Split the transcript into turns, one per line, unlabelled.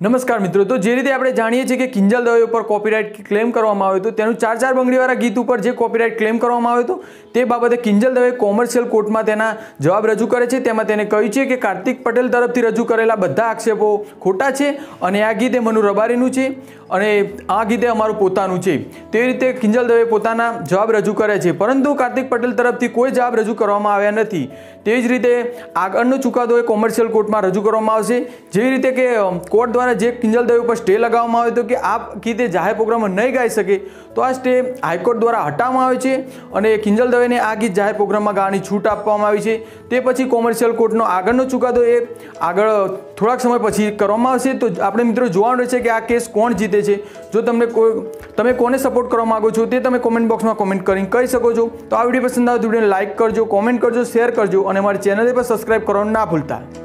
નમસ્કાર મિત્રો, તો જે રીતે આપણે જાણીએ છીએ કે કિંજલ દવે ઉપર કોપીરાઇટ ક્લેમ કરવામાં આવ્યું હતું, તેનું ચાર ચાર બંગડીવાળા ગીત ઉપર જે કોપીરાઇટ ક્લેમ કરવામાં આવ્યું હતો, તે બાબતે કિંજલ દવે કોમર્શિયલ કોર્ટમાં તેના જવાબ રજૂ કરે છે. તેમાં તેને કહ્યું છે કે કાર્તિક પટેલ તરફથી રજૂ કરેલા બધા આક્ષેપો ખોટા છે અને આ ગીત એ મનુ રબારીનું છે અને આ ગીતે અમારું પોતાનું છે. તે રીતે કિંજલ દવે પોતાના જવાબ રજૂ કરે છે. પરંતુ કાર્તિક પટેલ તરફથી કોઈ જવાબ રજૂ કરવામાં આવ્યા નથી. તેવી જ રીતે આગળનો ચુકાદો એ કોમર્શિયલ કોર્ટમાં રજૂ કરવામાં આવશે. જેવી રીતે કે કોર્ટ દ્વારા જે કિંજલ દવે ઉપર સ્ટે લગાવવામાં આવ્યો હતો કે આ ગીતે જાહેર પ્રોગ્રામમાં નહીં ગાઈ શકે, તો આ સ્ટે હાઈકોર્ટ દ્વારા હટાવવામાં આવે છે અને કિંજલ દવેને આ ગીત જાહેર પ્રોગ્રામમાં ગાવાની છૂટ આપવામાં આવી છે. તે પછી કોમર્શિયલ કોર્ટનો આગળનો ચુકાદો એ આગળ થોડાક સમય પછી કરવામાં આવશે. તો આપણે મિત્રો જોવાનું રહેશે કે આ કેસ કોણ જીતે છે. જો તમને કોઈ, તમે કોને સપોર્ટ કરવા માગો છો તે તમે કોમેન્ટ બોક્સમાં કોમેન્ટ કરીને કહી શકો છો. તો આ વીડિયો પસંદ આવે તો વિડીયોને લાઇક કરજો, કોમેન્ટ કરજો, શેર કરજો અને અમારી ચેનલ પર સબસ્ક્રાઇબ કરવાનું ના ભૂલતા.